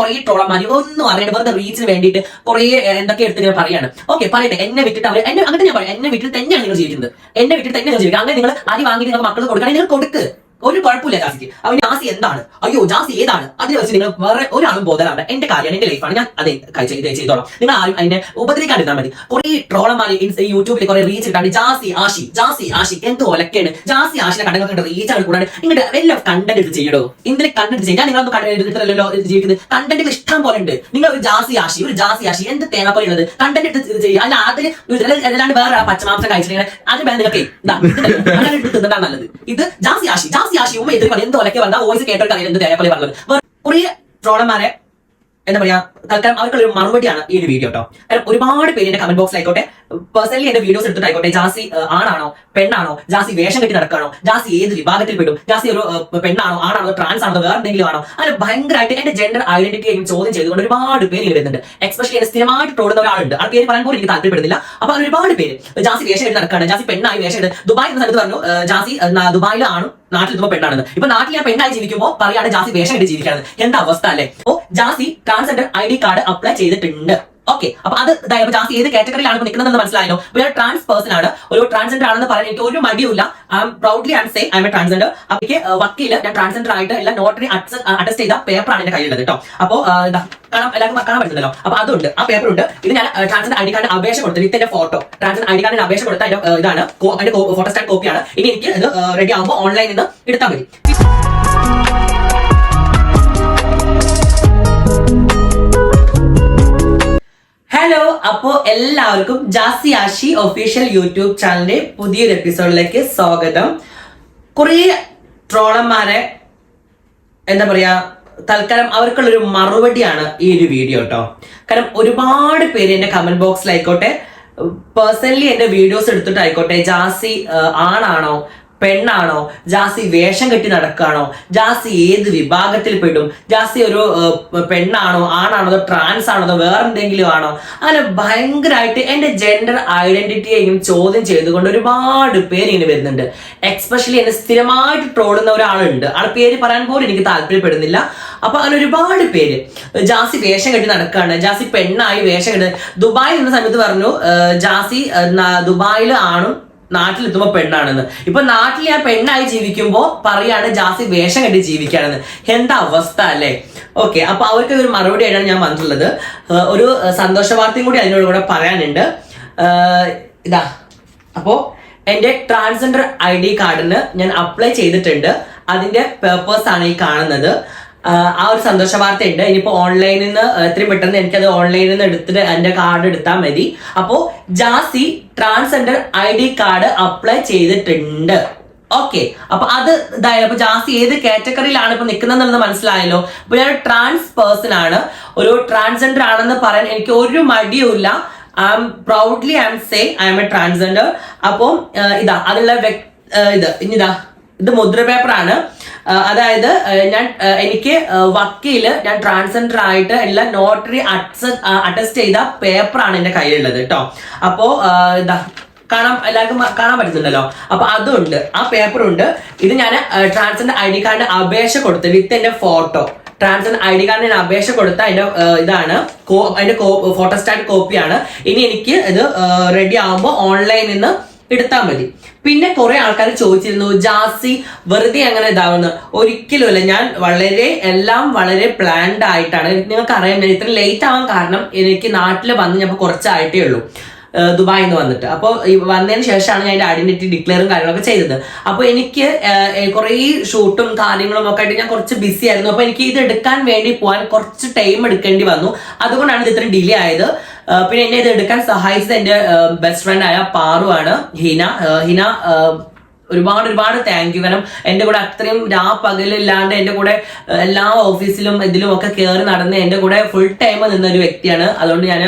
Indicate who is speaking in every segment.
Speaker 1: കുറേ ട്രോളന്മാർ ഒന്നും അറിയണ്ട വെറുതെ റീച്ചിന് വേണ്ടിയിട്ട് കുറേ എന്തൊക്കെ എടുത്ത് ഇങ്ങനെ പറയാണ്. ഓക്കെ പറയട്ടെ. എന്നെ വിട്ടിട്ട് അവർ എന്നെ അങ്ങനെ ഞാൻ പറയാം. എന്നെ വിട്ടിട്ട് തന്നെയാണ് നിങ്ങൾ ജീവിക്കുന്നത്. എന്നെ വിട്ടിട്ട് തന്നെ നിങ്ങൾ ജീവിക്കുക അങ്ങനെ നിങ്ങൾ അരി വാങ്ങിയിട്ട് നിങ്ങൾ മക്കൾ കൊടുക്കുകയാണെങ്കിൽ നിങ്ങൾ കൊടുക്ക്. ഒരു കുഴപ്പമില്ല ജാസിക്ക്. അവൻ ജാസി എന്താണ്? അയ്യോ ജാസി ഏതാണ്? അതിനെ വെച്ച് നിങ്ങൾ വേറെ ഒരാളും ബോധനാണ് എന്റെ കാര്യമാണ് എന്റെ ലൈഫാണ് ഞാൻ അതെ ചെയ്തോളാം. നിങ്ങൾ ആരും അതിനെ ഉപദ്രവിക്കാണ്ടിരുന്നാൽ മതി. കുറെ ട്രോളന്മാർ യൂട്യൂബിൽ കുറെ റീച്ച് കിട്ടാണ്ട് ജാസി ആഷി ജാസി ആഷി എന്ത് ഒലക്കാണ്. ജാസി ആശിനെ കണ്ടെങ്കിൽ റീച്ച് ആണ് കൂടാണ്ട്. നിങ്ങളുടെ എല്ലാം കണ്ടന്റ് എടുത്ത് ചെയ്യടോ. ഇതിൽ കണ്ടന്റ് ചെയ്യാൻ നിങ്ങളൊന്നും കണ്ടന്റ് എടുത്തില്ലല്ലോ ജീവിക്കുന്നത്. കണ്ടന്റുകൾ ഇഷ്ടം പോലെ ഉണ്ട്. നിങ്ങൾ ഒരു ജാസി ആഷി ഒരു ജാസി ആഷി എന്ത് തേങ്ങ പോലെ ഉള്ളത്? കണ്ടന്റ് എടുത്ത് ചെയ്യുക. അല്ല അതിൽ അല്ലാണ്ട് വേറെ പച്ചമാംസം കഴിച്ചിട്ടുണ്ടെങ്കിൽ അത് വേണം നിങ്ങൾക്ക് നല്ലത്. ഇത് ജാസി ആഷി ജാസി ആഷി ഉമ്മ ഇത് എന്ത് വന്ന വോയിസ് കേട്ടൊരു കാര്യം എന്ത് പോലെ പറഞ്ഞത്. കുറേ ട്രോളന്മാരെ എന്താ പറയാ തൽക്കാലം അവർക്കുള്ള ഒരു മറുപടിയാണ് ഈ ഒരു വീഡിയോ കേട്ടോ കാരണം ഒരുപാട് പേര് എന്റെ കമന്റ് ബോക്സ് ആയിക്കോട്ടെ പേഴ്സണലി എന്റെ വീഡിയോസ് എടുത്തിട്ടായിക്കോട്ടെ ജാസി ആണാണോ പെണ്ണാണോ ജാസി വേഷം കെട്ടി നടക്കാണോ ജാസി ഏത് വിഭാഗത്തിൽ പെടും ജാസി ഒരു പെണ്ണാണോ ആണാണോ ട്രാൻസ് ആണോ വേറെ എന്തെങ്കിലും ആണോ അങ്ങനെ ഭയങ്കരമായിട്ട് എന്റെ ജെൻഡർ ഐഡന്റിറ്റി ചോദ്യം ചെയ്തുകൊണ്ട് ഒരുപാട് പേര് ഇടുന്നുണ്ട് എക്സ്പെഷ്യലി എന്നെ സ്ഥിരമായിട്ട് ട്രോളുന്ന ഒരാളുണ്ട്. ആ പേര് പറയാൻ പോലും എനിക്ക് താല്പര്യപ്പെടുന്നില്ല. അപ്പൊ ഒരുപാട് പേര്. ജാസി വേഷം കെട്ടി നടക്കാണ് ജാസി പെണ്ണായി വേഷം എടുത്ത് ദുബായ് എന്ന പറഞ്ഞു. ജാസി ദുബായിലാണ്. നാട്ടിൽ എത്തുമ്പോൾ പെണ്ണാണെന്ന്. ഇപ്പൊ നാട്ടിൽ ഞാൻ പെണ്ണായി ജീവിക്കുമ്പോൾ പറയാണ് ജാസി വേഷം കെട്ടി ജീവിക്കാണ് എന്താ അവസ്ഥ അല്ലേ? ഓ Jasi transgender I D card apply ചെയ്തിട്ടുണ്ട്. ഓക്കെ അപ്പൊ അത് ഇതാ, ഇപ്പൊ ഏത് കാറ്റഗറിയിലാണ് ഇപ്പൊ നിൽക്കുന്നതെന്ന് മനസ്സിലായല്ലോ. ഒരു ട്രാൻസ് പേഴ്സൺ ആണ്. ഒരു ട്രാൻസ്ജെൻഡർ ആണെന്ന് പറയാൻ എനിക്ക് ഒരു മടിയില്ല I'm proudly and say I'm a transgender അപ്പൊ എനിക്ക് വക്കീൽ ഞാൻ ട്രാൻസ്ജെൻഡർ ആയിട്ട് എല്ലാ നോട്ടറി അറ്റസ്റ്റ് ചെയ്ത പേപ്പറാണ് എന്റെ കയ്യിലുള്ളത് കേട്ടോ അപ്പോ കാണാം എല്ലാവർക്കും കാണാൻ പറ്റുന്നല്ലോ. അപ്പൊ അതുണ്ട്. ആ പേപ്പർ ഉണ്ട്. ഇത് ഞാൻ ട്രാൻസ്ജെൻഡർ ഐ ഡി കാർഡ് അപേക്ഷ കൊടുത്തു. വിത്ത് എന്റെ ഫോട്ടോ ട്രാൻസ്ജെൻഡർ ഐ ഡി കാർഡിന് അപേക്ഷ കൊടുത്ത ഇതാണ്. അതിന്റെ ഫോട്ടോ സ്റ്റാൻഡ് കോപ്പിയാണ് ഇനി എനിക്ക് ഇത് റെഡി ആകുമ്പോൾ ഓൺലൈനിൽ നിന്ന് എടുത്താൽ മതി. എല്ലാവർക്കും ജാസി ആഷി ഒഫീഷ്യൽ യൂട്യൂബ് ചാനലിന്റെ പുതിയൊരു എപ്പിസോഡിലേക്ക് സ്വാഗതം. കുറേ ട്രോളന്മാരെ എന്താ പറയാ തൽക്കാലം അവർക്കുള്ളൊരു മറുപടിയാണ് ഈ ഒരു വീഡിയോ കേട്ടോ കാരണം ഒരുപാട് പേര് എന്റെ കമന്റ് ബോക്സിലായിക്കോട്ടെ പേഴ്സണലി എന്റെ വീഡിയോസ് എടുത്തിട്ടായിക്കോട്ടെ ജാസി ആണാണോ പെണ്ണാണോ? ജാസി വേഷം കെട്ടി നടക്കുകയാണോ? ജാസി ഏത് വിഭാഗത്തിൽ പെടും? ജാസി ഒരു പെണ്ണാണോ? ആണാണോ? അതോ ട്രാൻസ് ആണോ? അതോ വേറെ എന്തെങ്കിലും ആണോ? അങ്ങനെ ഭയങ്കരമായിട്ട് എന്റെ ജെൻഡർ ഐഡന്റിറ്റിയെയും ചോദ്യം ചെയ്തുകൊണ്ട് ഒരുപാട് പേര് ഇങ്ങനെ വരുന്നുണ്ട്. എക്സ്പെഷ്യലി എന്നെ സ്ഥിരമായിട്ട് ട്രോളുന്ന ഒരാളുണ്ട്. ആൾ പേര് പറയാൻ പോലും എനിക്ക് താല്പര്യപ്പെടുന്നില്ല. അപ്പൊ അങ്ങനെ ഒരുപാട് പേര്. ജാസി വേഷം കെട്ടി നടക്കുകയാണ്. ജാസി പെണ്ണായി വേഷം കെട്ടി ദുബായിൽ നിന്ന സമയത്ത് പറഞ്ഞു ജാസി ദുബായിൽ ആണും നാട്ടിലെത്തുമ്പോ പെണ്ണാണെന്ന്. ഇപ്പൊ നാട്ടിൽ ഞാൻ പെണ്ണായി ജീവിക്കുമ്പോൾ പറയാണ് ജാസി വേഷം കെട്ടി ജീവിക്കാണെന്ന്. എന്താ അവസ്ഥ അല്ലേ? ഓക്കെ അപ്പൊ അവർക്ക് ഒരു മറുപടി ആയിട്ടാണ് ഞാൻ വന്നിട്ടുള്ളത്. ഒരു സന്തോഷ വാർത്തയും കൂടി അതിനോട് കൂടെ പറയാനുണ്ട്. ഇതാ. അപ്പോ എന്റെ ട്രാൻസ്ജെൻഡർ ഐ ഡി കാർഡിന് ഞാൻ അപ്ലൈ ചെയ്തിട്ടുണ്ട്. പേപ്പേഴ്സ് ആണ് ഈ കാണുന്നത്. ആ, ഒരു സന്തോഷ വാർത്ത ഉണ്ട് ഇനിയിപ്പോ ഓൺലൈനിൽ നിന്ന് എത്രയും പെട്ടെന്ന് എനിക്കത് ഓൺലൈനിൽ നിന്ന് എടുത്തിട്ട് എന്റെ കാർഡ് എടുത്താൽ മതി. അപ്പോ Jasi transgender I D card apply ചെയ്തിട്ടുണ്ട്. ഓക്കെ. അപ്പൊ അത് ഇതായാലും അപ്പൊ ജാസി ഏത് കാറ്റഗറിയിലാണ് ഇപ്പൊ നിൽക്കുന്നതെന്നുള്ളത് മനസ്സിലായല്ലോ. അപ്പൊ ഞാൻ ട്രാൻസ് പേഴ്സൺ ആണ്. ഒരു ട്രാൻസ്ജെൻഡർ ആണെന്ന് പറയാൻ എനിക്ക് ഒരു മടിയുമില്ല. I am proudly I'm say I'm a transgender അപ്പോൾ ഇതാ അതിലുള്ള ഇത് ഇനിതാ ഇത് മുദ്ര പേപ്പറാണ് അതായത് ഞാൻ എനിക്ക് വക്കീൽ ഞാൻ ട്രാൻസ്ജെൻഡർ ആയിട്ട് എല്ലാ നോട്ടറി അറ്റസ്റ്റ് ചെയ്ത പേപ്പറാണ് എന്റെ കയ്യിലുള്ളത് കേട്ടോ അപ്പോ ആ, ഇതാ കാണാൻ എല്ലാവർക്കും കാണാൻ പറ്റുന്നുണ്ടല്ലോ. അപ്പൊ അതുണ്ട് ആ പേപ്പർ ഉണ്ട്. ഇത് ഞാൻ ട്രാൻസ്ജെൻഡർ ഐ ഡി കാർഡിന് അപേക്ഷ കൊടുത്ത് വിത്ത് എന്റെ ഫോട്ടോ ട്രാൻസ്ജെൻഡർ ഐ ഡി കാർഡിന് അപേക്ഷ കൊടുത്ത അതിന്റെ ഇതാണ്. അതിന്റെ അതിന്റെ ഫോട്ടോസ്റ്റാറ്റ് കോപ്പിയാണ് ഇനി എനിക്ക് ഇത് റെഡി ആകുമ്പോൾ ഓൺലൈനിൽ നിന്ന് എടുത്താൽ മതി. പിന്നെ കുറെ ആൾക്കാർ ചോദിച്ചിരുന്നു ജാസി വെറുതെ അങ്ങനെ ഇതാവുന്നു. ഒരിക്കലുമല്ല ഞാൻ വളരെ എല്ലാം വളരെ പ്ലാൻഡ് ആയിട്ടാണ്. നിങ്ങൾക്ക് അറിയാൻ ഇത്ര ലേറ്റ് ആവാൻ കാരണം എനിക്ക് നാട്ടിൽ വന്ന് ഞാൻ കുറച്ചായിട്ടേ ഉള്ളൂ. ദുബായിൽ നിന്ന് വന്നിട്ട്. അപ്പോൾ വന്നതിന് ശേഷമാണ് ഞാൻ എന്റെ ഐഡന്റിറ്റി ഡിക്ലെയറും കാര്യങ്ങളൊക്കെ ചെയ്തത്. അപ്പോൾ എനിക്ക് കുറേ ഷൂട്ടും കാര്യങ്ങളും ഒക്കെ ആയിട്ട് ഞാൻ കുറച്ച് ബിസി ആയിരുന്നു. അപ്പോൾ എനിക്ക് ഇത് എടുക്കാൻ വേണ്ടി പോകാൻ കുറച്ച് ടൈം എടുക്കേണ്ടി വന്നു. അതുകൊണ്ടാണ് ഇത് ഇത്രയും ഡിലേ ആയത്. പിന്നെ എന്നെ ഇത് എടുക്കാൻ സഹായിച്ചത് എന്റെ ബെസ്റ്റ് ഫ്രണ്ടായ പാറു ആണ് ഹീന. ഹിന ഒരുപാട് ഒരുപാട് താങ്ക് യു കാരണം എന്റെ കൂടെ അത്രയും രാ പകലില്ലാണ്ട് എന്റെ കൂടെ എല്ലാ ഓഫീസിലും ഇതിലും ഒക്കെ കയറി നടന്ന് എന്റെ കൂടെ ഫുൾ ടൈം നിന്ന ഒരു വ്യക്തിയാണ്. അതുകൊണ്ട് ഞാൻ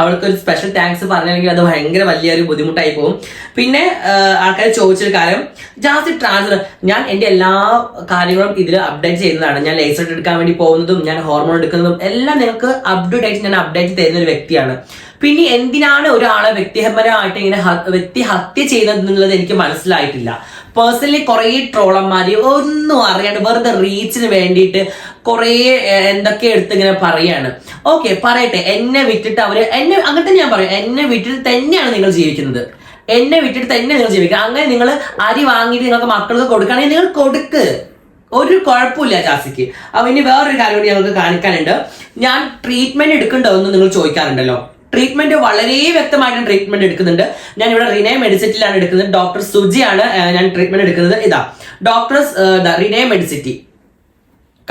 Speaker 1: അവൾക്ക് ഒരു സ്പെഷ്യൽ താങ്ക്സ് പറഞ്ഞില്ലെങ്കിൽ അത് ഭയങ്കര വലിയൊരു ബുദ്ധിമുട്ടായി പോകും. പിന്നെ ആൾക്കാർ ചോദിച്ചൊരു കാര്യം ജാസ്തി ട്രാൻസ്ഫർ ഞാൻ എന്റെ എല്ലാ കാര്യങ്ങളും ഇതിൽ അപ്ഡേറ്റ് ചെയ്യുന്നതാണ്. ഞാൻ ലേസർ എടുക്കാൻ വേണ്ടി പോകുന്നതും ഞാൻ ഹോർമോൺ എടുക്കുന്നതും എല്ലാം നിങ്ങൾക്ക് അപ്ഡേറ്റ് ഞാൻ അപ്ഡേറ്റ് തരുന്ന ഒരു വ്യക്തിയാണ്. പിന്നെ എന്തിനാണ് ഒരാളെ വ്യക്തിപരമായിട്ട് ഇങ്ങനെ വ്യക്തി ഹത്യ ചെയ്യുന്നത് എനിക്ക് മനസ്സിലായിട്ടില്ല. പേഴ്സണലി കുറേ ട്രോളന്മാർ ഒന്നും അറിയാണ്ട് വെറുതെ റീച്ചിന് വേണ്ടിയിട്ട് കുറേ എന്തൊക്കെ എടുത്ത് ഇങ്ങനെ പറയാണ്. ഓക്കെ പറയട്ടെ. എന്നെ വിട്ടിട്ട് അവർ എന്നെ അങ്ങനെ തന്നെ ഞാൻ പറയും. എന്നെ വിട്ടിട്ട് തന്നെയാണ് നിങ്ങൾ ജീവിക്കുന്നത്. എന്നെ വിട്ടിട്ട് തന്നെ നിങ്ങൾ ജീവിക്കുക. അങ്ങനെ നിങ്ങൾ അരി വാങ്ങിയിട്ട് നിങ്ങൾക്ക് മക്കൾക്ക് കൊടുക്കുകയാണെങ്കിൽ നിങ്ങൾ കൊടുക്ക്. ഒരു കുഴപ്പമില്ല ചാസിക്ക് അപ്പൊ ഇനി വേറൊരു കാര്യം കൂടി ഞങ്ങൾക്ക് കാണിക്കാനുണ്ട്. ഞാൻ ട്രീറ്റ്മെന്റ് എടുക്കണ്ടോ എന്ന് നിങ്ങൾ ചോദിക്കാറുണ്ടല്ലോ. ട്രീറ്റ്മെന്റ് വളരെ വ്യക്തമായിട്ട് ട്രീറ്റ്മെന്റ് എടുക്കുന്നുണ്ട്. ഞാൻ ഇവിടെ റിനേ മെഡിസിറ്റിലാണ് എടുക്കുന്നത്. ഡോക്ടർ സുജിയാണ് ഞാൻ ട്രീറ്റ്മെന്റ് എടുക്കുന്നത്. ഇതാ. ഡോക്ടർ റിനേ മെഡിസിറ്റി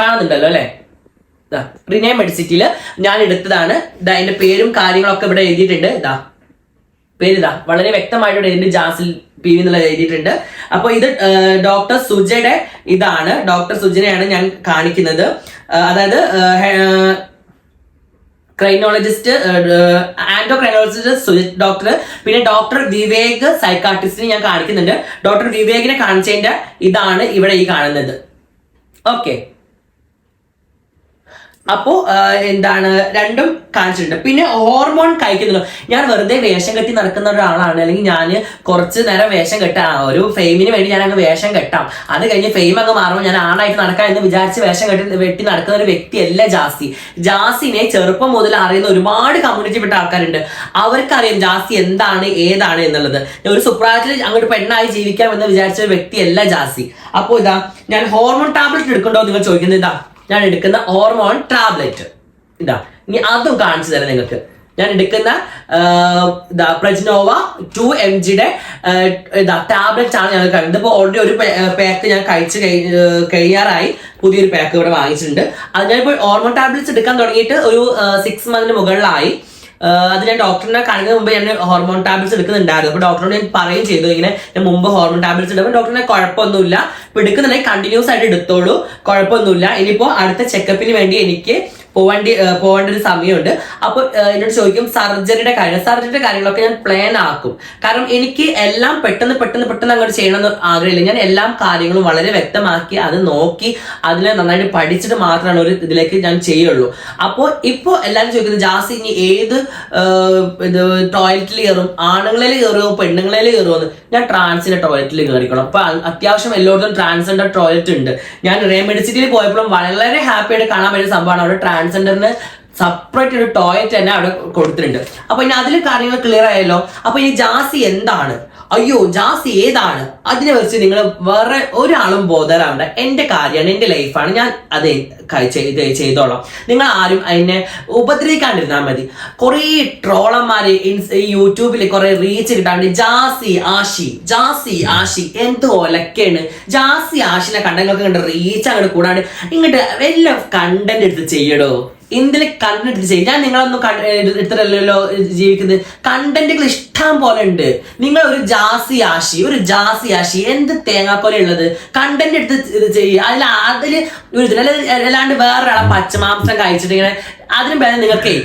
Speaker 1: കാണുന്നുണ്ടല്ലോ അല്ലെ? റിനേ മെഡിസിറ്റിയിൽ ഞാൻ എടുത്തതാണ്. ഇതാ എന്റെ പേരും കാര്യങ്ങളൊക്കെ ഇവിടെ എഴുതിയിട്ടുണ്ട്. ഇതാ പേരിതാ വളരെ വ്യക്തമായിട്ട് എഴുതി ജാസിൽ പി വി എന്നുള്ളത് എഴുതിയിട്ടുണ്ട്. അപ്പൊ ഇത് ഡോക്ടർ സുജയുടെ ഇതാണ്. ഡോക്ടർ സുജനെയാണ് ഞാൻ കാണിക്കുന്നത്. അതായത് ക്രൈനോളജിസ്റ്റ് ആൻഡോ ക്രൈനോളജിസ്റ്റ് ഡോക്ടർ പിന്നെ ഡോക്ടർ വിവേക് സൈക്കാട്രിസ്റ്റിനെ ഞാൻ കാണിക്കുന്നുണ്ട്. ഡോക്ടർ വിവേകിനെ കാണിച്ചതിന്റെ ഇതാണ് ഇവിടെ ഈ കാണുന്നത്. ഓക്കെ. അപ്പോ എന്താണ് രണ്ടും കാണിച്ചിട്ടുണ്ട്. പിന്നെ ഹോർമോൺ കഴിക്കുന്നുണ്ടോ ഞാൻ വെറുതെ വേഷം കെട്ടി നടക്കുന്ന ഒരാളാണ്. അല്ലെങ്കിൽ ഞാൻ കുറച്ച് നേരം വേഷം കെട്ടാം. ഒരു ഫെയിമിന് വേണ്ടി ഞാൻ അങ്ങ് വേഷം കെട്ടാം. അത് കഴിഞ്ഞ് ഫെയിം അങ്ങ് മാറുമ്പോൾ ഞാൻ ആണായിട്ട് നടക്കാം എന്ന് വിചാരിച്ച് വേഷം കെട്ടി വെട്ടി നടക്കുന്ന ഒരു വ്യക്തിയല്ല ജാസി. ജാസിനെ ചെറുപ്പം മുതൽ അറിയുന്ന ഒരുപാട് കമ്മ്യൂണിറ്റി പെട്ട ആൾക്കാരുണ്ട്. അവർക്കറിയാം ജാസി എന്താണ് ഏതാണ് എന്നുള്ളത്. ഒരു സുപ്രാറ്റിൽ അങ്ങോട്ട് പെണ്ണായി ജീവിക്കാം എന്ന് വിചാരിച്ച ഒരു വ്യക്തിയല്ല ജാസി. അപ്പോൾ ഇതാ ഞാൻ ഹോർമോൺ ടാബ്ലറ്റ് എടുക്കണ്ടോ നിങ്ങൾ ചോദിക്കുന്നത് ഇതാ. ഞാൻ എടുക്കുന്ന ഹോർമോൺ ടാബ്ലറ്റ് ഇതാ ഇനി അതും കാണിച്ചു തരാം നിങ്ങൾക്ക്. ഞാൻ എടുക്കുന്ന ഇതാ പ്രജ്നോവ ടു എം ജിയുടെ ഇതാ ടാബ്ലറ്റ് ആണ് ഞാൻ കഴിഞ്ഞത് ഇപ്പോൾ ഓൾറെഡി ഒരു പാക്ക് ഞാൻ കഴിച്ച് കഴിയാറായി. പുതിയൊരു പാക്ക് ഇവിടെ വാങ്ങിച്ചിട്ടുണ്ട്. അത് ഞാനിപ്പോൾ ഹോർമോൺ ടാബ്ലറ്റ്സ് എടുക്കാൻ തുടങ്ങിയിട്ട് ഒരു സിക്സ് മന്തിന് മുകളിലായി. അത് ഞാൻ ഡോക്ടറിനെ കാണുന്നതിന് മുമ്പ് ഞാൻ ഹോർമോൺ ടാബ്ലറ്റ്സ് എടുക്കുന്നുണ്ടായിരുന്നു. അപ്പോൾ ഡോക്ടറോട് ഞാൻ പറയുകയും ചെയ്തു. ഇങ്ങനെ ഞാൻ മുമ്പ് ഹോർമോൺ ടാബ്ലറ്റ്സ് എടുക്കുമ്പോൾ ഡോക്ടറിനെ കുഴപ്പമൊന്നുമില്ല. ഇപ്പോൾ എടുക്കുന്നുണ്ടെങ്കിൽ കണ്ടിന്യൂസ് ആയിട്ട് എടുത്തോളൂ. കുഴപ്പമൊന്നുമില്ല. ഇനിയിപ്പോൾ അടുത്ത ചെക്കപ്പിന് വേണ്ടി എനിക്ക് പോവേണ്ടി പോകേണ്ട ഒരു സമയമുണ്ട്. അപ്പോൾ എന്നോട് ചോദിക്കും സർജറിയുടെ കാര്യം സർജറിയുടെ കാര്യങ്ങളൊക്കെ ഞാൻ പ്ലാൻ ആക്കും. കാരണം എനിക്ക് എല്ലാം പെട്ടെന്ന് പെട്ടെന്ന് പെട്ടെന്ന് അങ്ങോട്ട് ചെയ്യണമെന്ന് ആഗ്രഹമില്ല. ഞാൻ എല്ലാ കാര്യങ്ങളും വളരെ വ്യക്തമാക്കി അത് നോക്കി അതിനെ നന്നായിട്ട് പഠിച്ചിട്ട് മാത്രമാണ് ഒരു ഇതിലേക്ക് ഞാൻ ചെയ്യുള്ളൂ. അപ്പോൾ ഇപ്പോൾ എല്ലാവരും ചോദിക്കുന്നത് ജാസി ഇനി ഏത് ഇത് ടോയ്ലറ്റിൽ കയറും? ആണുങ്ങളിൽ കയറുമോ പെണ്ണുങ്ങളിൽ കയറുമോ ഞാൻ ട്രാൻസിന്റെ ടോയ്ലറ്റിൽ കയറിക്കണം അപ്പോൾ അത്യാവശ്യം എല്ലായിടത്തും ട്രാൻസ്ജെൻഡർ ടോയ്ലറ്റ് ഉണ്ട്. ഞാൻ റേമെഡിസിറ്റിയിൽ പോയപ്പോഴും വളരെ ഹാപ്പി ആയിട്ട് കാണാൻ പറ്റിയ സംഭവമാണ് അവിടെ ട്രാൻസ്ജെൻഡറിന് സെപ്പറേറ്റ് ഒരു ടോയ്ലറ്റ് തന്നെ അവിടെ കൊടുത്തിട്ടുണ്ട്. അപ്പൊ ഇനി അതിൽ കാര്യങ്ങൾ ക്ലിയർ ആയല്ലോ? അപ്പൊ ഇനി ജാസി എന്താണ്? അയ്യോ ജാസി ഏതാണ്? അതിനെ വെച്ച് നിങ്ങൾ വേറെ ഒരാളും ബോധരാവണ്ട. എന്റെ കാര്യമാണ് എന്റെ ലൈഫാണ്. ഞാൻ അത് ചെയ്ത് ചെയ്തോളാം. നിങ്ങൾ ആരും അതിനെ ഉപദ്രവിക്കാണ്ടിരുന്നാൽ മതി. കുറേ ട്രോളന്മാര് യൂട്യൂബിൽ കുറെ റീച്ച് കിട്ടാണ്ട് ജാസി ആഷി ജാസി ആഷി എന്ത് ഒലക്കാണ് ജാസി ആഷിനെ കണ്ടെങ്കിലൊക്കെ കണ്ട് റീച്ച് അങ്ങോട്ട് കൂടാണ്ട് ഇങ്ങോട്ട് വല്ല കണ്ടന്റ് എടുത്ത് ചെയ്യടോ. എന്തിൽ കണ്ടന്റ് എടുത്ത് ചെയ്യും. ഞാൻ നിങ്ങളൊന്നും എടുത്തിട്ടല്ലല്ലോ ജീവിക്കുന്നത്. കണ്ടന്റുകൾ ഇഷ്ടം പോലെ ഉണ്ട്. നിങ്ങൾ ഒരു ജാസി ആശി ഒരു ജാസി ആശി എന്ത് തേങ്ങാക്കൊല ഉള്ളത്? കണ്ടന്റ് എടുത്ത് ഇത് ചെയ്യുക അതിൽ അതിൽ ഒരു അല്ലാണ്ട് വേറൊരാളെ പച്ചമാംസം കഴിച്ചിട്ട് ഇങ്ങനെ അതിനും ഭേദം നിങ്ങൾക്കേ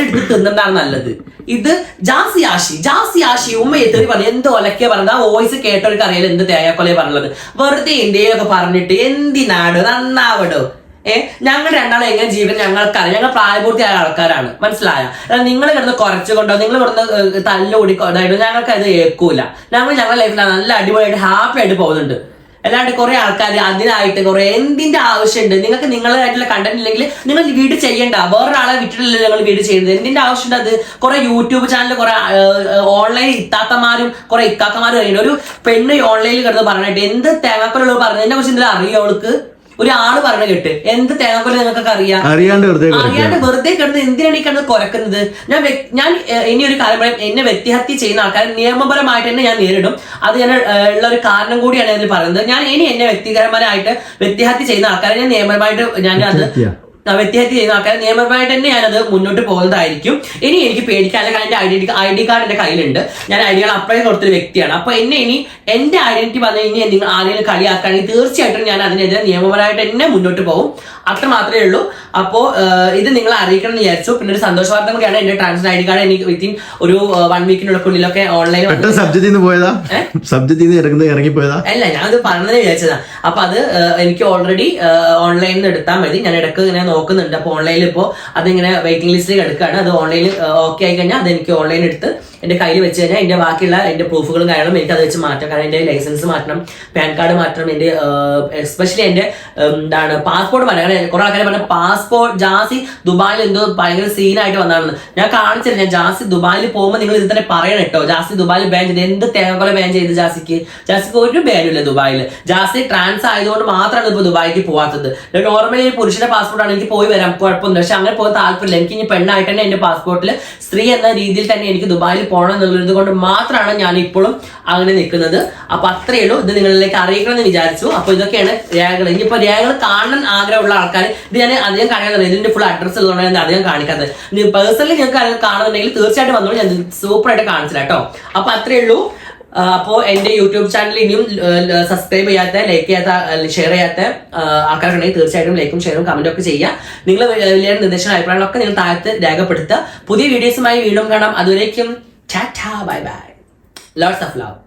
Speaker 1: എടുത്ത് തിന്നുന്നതാണ് നല്ലത്. ഇത് ജാസി ആശി ജാസി ആശി ഉമ്മയെ തെറി പറഞ്ഞു എന്ത് ഒലക്കെ പറഞ്ഞത്? ആ വോയിസ് കേട്ടവർക്ക് അറിയാലോ എന്ത് തേയാക്കൊലയെ പറഞ്ഞത്. വെറുതെ ഇന്ത്യയൊക്കെ പറഞ്ഞിട്ട് എന്തിനാടോ നന്നാവടോ. ഏ? ഞങ്ങൾ രണ്ടാളും എങ്ങനെ ജീവിതം ഞങ്ങൾക്കറിയാം. ഞങ്ങൾ പ്രായപൂർത്തിയായ ആൾക്കാരാണ്. മനസ്സിലായ? നിങ്ങൾ കിടന്ന് കുറച്ചുകൊണ്ടോ നിങ്ങൾ കിടന്ന് തല്ലുകൂടി കൊണ്ടായിട്ട് ഞങ്ങൾക്ക് അത് ഏക്കൂല ഞങ്ങൾ ഞങ്ങളുടെ ലൈഫിൽ നല്ല അടിപൊളിയായിട്ട് ഹാപ്പി ആയിട്ട് പോകുന്നുണ്ട്. അല്ലാണ്ട് കുറെ ആൾക്കാർ അതിനായിട്ട് കുറെ എന്തിന്റെ ആവശ്യമുണ്ട്? നിങ്ങൾക്ക് നിങ്ങളായിട്ടുള്ള കണ്ടന്റ് ഇല്ലെങ്കിൽ നിങ്ങൾ വീട് ചെയ്യണ്ട. വേറൊരാളെ വിട്ടിട്ടില്ല നിങ്ങൾ വീട് ചെയ്യുന്നത്. എന്തിന്റെ ആവശ്യമുണ്ട് അത്? കുറെ യൂട്യൂബ് ചാനൽ കുറെ ഓൺലൈൻ ഇത്താത്തമാരും കുറെ അറിയുന്നുണ്ട് ഒരു പെണ്ണ് ഓൺലൈനിൽ കിടന്ന് പറഞ്ഞിട്ട് എന്ത് തേങ്ങാക്കൊലുള്ള പറഞ്ഞതിനെ കുറിച്ച് എന്തെങ്കിലും അറിയോ അവൾക്ക്? ഒരാൾ പറഞ്ഞു കേട്ട്. എന്ത് തേങ്ങാക്കൊല നിങ്ങൾക്കൊക്കെ അറിയാം?
Speaker 2: അറിയാണ്ട് വെറുതെ
Speaker 1: അറിയാണ്ട് വെറുതെ കിടന്ന് എന്തിനാണ് ഈ കിടന്ന് കുറക്കുന്നത് ഞാൻ ഞാൻ ഇനി ഒരു കാര്യം പറയാം. എന്നെ വ്യക്തിഹത്യ ചെയ്യുന്ന ആൾക്കാരെ നിയമപരമായിട്ട് തന്നെ ഞാൻ നേരിടും. അത് ഞാൻ ഉള്ള ഒരു കാരണം കൂടിയാണ് ഇതിൽ പറയുന്നത്. ഞാൻ ഇനി എന്നെ വ്യക്തിപരമായിട്ട് വ്യക്തിഹത്യ ചെയ്യുന്ന ആൾക്കാരെ ഞാൻ നിയമപരമായിട്ട് ഞാൻ അത്
Speaker 2: വ്യക്തിഹത്യ
Speaker 1: ചെയ്യുന്ന ആൾക്കാർ നിയമപരമായിട്ട് തന്നെ ഞാനത് മുന്നോട്ട് പോകുന്നതായിരിക്കും. ഇനി എനിക്ക് പേടിക്കാൻ എന്റെ ഐഡന്റി ഐ ഡി കാർഡ് എന്റെ കയ്യിലുണ്ട്. ഞാൻ ഐ ഡി കാർഡ് അപ്ലൈ കൊടുത്തൊരു വ്യക്തിയാണ്. അപ്പൊ എന്നെ ഇനി എന്റെ ഐഡന്റിറ്റി വന്നു ഇനി നിങ്ങൾ ആരെങ്കിലും കളിയാക്കുകയാണെങ്കിൽ തീർച്ചയായിട്ടും ഞാൻ അതിനെതിരെ നിയമപരമായിട്ട് തന്നെ മുന്നോട്ട് പോകും. അത്ര മാത്രമേ ഉള്ളൂ. അപ്പോൾ ഇത് നിങ്ങൾ അറിയിക്കണം എന്ന് വിചാരിച്ചു. പിന്നെ ഒരു സന്തോഷവാർത്ത കൂടിയാണ് എന്റെ ട്രാൻസ്ഫർ ഐ ഡി കാർഡ് എനിക്ക് വിത്തിൻ ഒരു വൺ വീക്കിനുള്ളിലൊക്കെ ഓൺലൈൻ അല്ല ഞാൻ അത് പറഞ്ഞതിന് വിചാരിച്ചതാ. അപ്പൊ അത് എനിക്ക് ഓൾറെഡി ഓൺലൈനിൽ നിന്ന് എടുത്താൽ മതി. ഞാൻ ഇടയ്ക്ക് ഇങ്ങനെ നോക്കുന്നുണ്ട്. അപ്പോൾ ഓൺലൈനിൽ ഇപ്പോൾ അതിങ്ങനെ വെയിറ്റിംഗ് ലിസ്റ്റിൽ എടുക്കുകയാണ് അത് ഓൺലൈനിൽ ഓക്കെ ആയി കഴിഞ്ഞാൽ അത് എനിക്ക് ഓൺലൈനിൽ എടുത്ത് എന്റെ കയ്യിൽ വെച്ച് കഴിഞ്ഞാൽ എന്റെ ബാക്കിയുള്ള എന്റെ പ്രൂഫുകളും കാര്യങ്ങളും എനിക്ക് അത് വെച്ച് മാറ്റാം കാരണം എന്റെ ലൈസൻസ് മാറ്റണം പാൻ കാർഡ് മാറ്റണം എന്റെ എസ്പെഷ്യലി എന്റെ എന്താണ് പാസ്പോർട്ട് മാറ്റണം. കാരണം കുറെ ആൾക്കാർ പറഞ്ഞ പാസ്പോർട്ട് ജാസി ദുബായിൽ എന്തോ ഭയങ്കര സീനായിട്ട് വന്നാണെന്ന് ഞാൻ കാണിച്ചില്ല ഞാൻ ജാസി ദുബായിൽ പോകുമ്പോൾ നിങ്ങൾ ഇത് തന്നെ പറയണം കേട്ടോ. ജാസി ദുബായിൽ ബാൻ ചെയ്ത് എന്ത് തേങ്ങക്കൊല ബാൻ ചെയ്ത് ജാസിക്ക്? ജാസിക്ക് ഒരു ബാനും ഇല്ല ദുബായിൽ. ജാസി ട്രാൻസ് ആയതുകൊണ്ട് മാത്രമാണ് ഇപ്പൊ ദുബായിക്ക് പോകാത്തത് നോർമലി പുരുഷന്റെ പാസ്പോർട്ട് ആണ് എനിക്ക് പോയി വരാം കുഴപ്പമൊന്നും പക്ഷെ അങ്ങനെ പോകാൻ താല്പര്യമില്ല. എനിക്ക് ഇനി പെണ്ണായിട്ട് തന്നെ എന്റെ പാസ്പോർട്ടിൽ സ്ത്രീ എന്ന രീതിയിൽ തന്നെ എനിക്ക് ദുബായിൽ പോകണം എന്നുള്ളത് കൊണ്ട് മാത്രമാണ് ഞാൻ ഇപ്പോഴും അങ്ങനെ നിൽക്കുന്നത്. അപ്പൊ അത്രയേ ഉള്ളൂ. ഇത് നിങ്ങളിലേക്ക് അറിയിക്കണം എന്ന് വിചാരിച്ചു. അപ്പൊ ഇതൊക്കെയാണ് രേഖകൾ. ഇനിയിപ്പോ രേഖകൾ കാണാൻ ആഗ്രഹമുള്ള ആൾക്കാർ ഇത് ഞാൻ അധികം കാണിക്കാത്തത് ഇതിന്റെ ഫുൾ അഡ്രസ് ഉള്ളതുകൊണ്ട് ഞാൻ അധികം കാണിക്കാത്തത്. പേഴ്സണലി നിങ്ങൾക്ക് കാണുന്നുണ്ടെങ്കിൽ തീർച്ചയായിട്ടും വന്നോളൂ. ഞാൻ സൂപ്പർ ആയിട്ട് കാണിച്ചില്ല കേട്ടോ. അപ്പൊ അത്രയേ ഉള്ളൂ. അപ്പോ എന്റെ യൂട്യൂബ് ചാനൽ ഇനിയും സബ്സ്ക്രൈബ് ചെയ്യാത്ത ലൈക്ക് ചെയ്യാത്ത ഷെയർ ചെയ്യാത്ത ആൾക്കാരുണ്ടെങ്കിൽ തീർച്ചയായിട്ടും ലൈക്കും ഷെയറും കമന്റും ഒക്കെ ചെയ്യുക. നിങ്ങൾ വലിയ നിർദ്ദേശങ്ങൾ അഭിപ്രായങ്ങളൊക്കെ നിങ്ങൾ താഴത്ത് രേഖപ്പെടുത്തുക. പുതിയ വീഡിയോസുമായി വീണ്ടും കാണാം. അതുവരേക്കും Ta ta, bye bye. Lots of love.